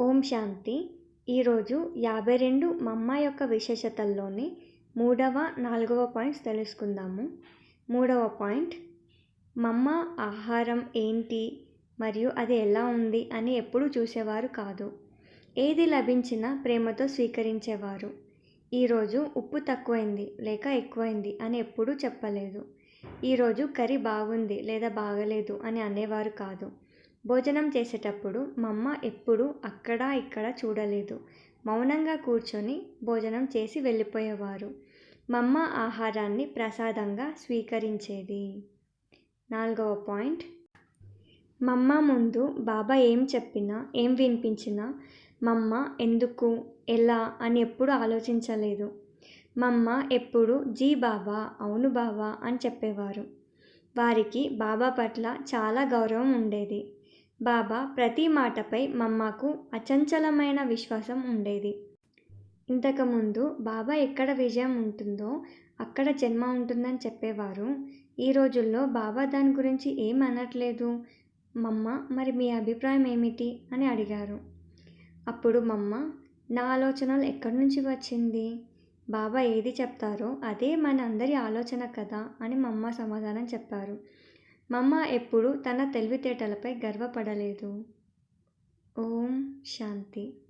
ఓం శాంతి. ఈరోజు యాభై రెండు మమ్మ యొక్క విశేషతల్లోని మూడవ నాలుగవ పాయింట్స్ తెలుసుకుందాము. మూడవ పాయింట్ మమ్మ ఆహారం ఏంటి? మరియు అది ఎలా ఉంది అని ఎప్పుడూ చూసేవారు కాదు. ఏది లభించినా ప్రేమతో స్వీకరించేవారు. ఈరోజు ఉప్పు తక్కువైంది లేక ఎక్కువైంది అని ఎప్పుడూ చెప్పలేదు. ఈరోజు కర్రీ బాగుంది లేదా బాగలేదు అని అనేవారు కాదు. భోజనం చేసేటప్పుడు మమ్మ ఎప్పుడూ అక్కడ ఇక్కడ చూడలేదు. మౌనంగా కూర్చొని భోజనం చేసి వెళ్ళిపోయేవారు. మమ్మ ఆహారాన్ని ప్రసాదంగా స్వీకరించేది. నాలుగవ పాయింట్. మమ్మ ముందు బాబా ఏం చెప్పినా ఏం వినిపించినా మమ్మ ఎందుకు ఎలా అని ఎప్పుడు ఆలోచించలేదు. మమ్మ ఎప్పుడు జీ బాబా అవును బాబా అని చెప్పేవారు. వారికి బాబా పట్ల చాలా గౌరవం ఉండేది. బాబా ప్రతి మాటపై మమ్మకు అచంచలమైన విశ్వాసం ఉండేది. ఇంతకుముందు బాబా ఎక్కడ విజయం ఉంటుందో అక్కడ జన్మ ఉంటుందని చెప్పేవారు. ఈ రోజుల్లో బాబా దాని గురించి ఏం అనట్లేదు? మమ్మ మరి మీ అభిప్రాయం ఏమిటి? అని అడిగారు. అప్పుడు మమ్మ నా ఆలోచనలు ఎక్కడి నుంచి వచ్చింది? బాబా ఏది చెప్తారో అదే మన అందరి ఆలోచన కదా అని మమ్మ సమాధానం చెప్పారు. మమ్మ ఎప్పుడు తన తెలివితేటలపై గర్వపడలేదు. ఓం శాంతి.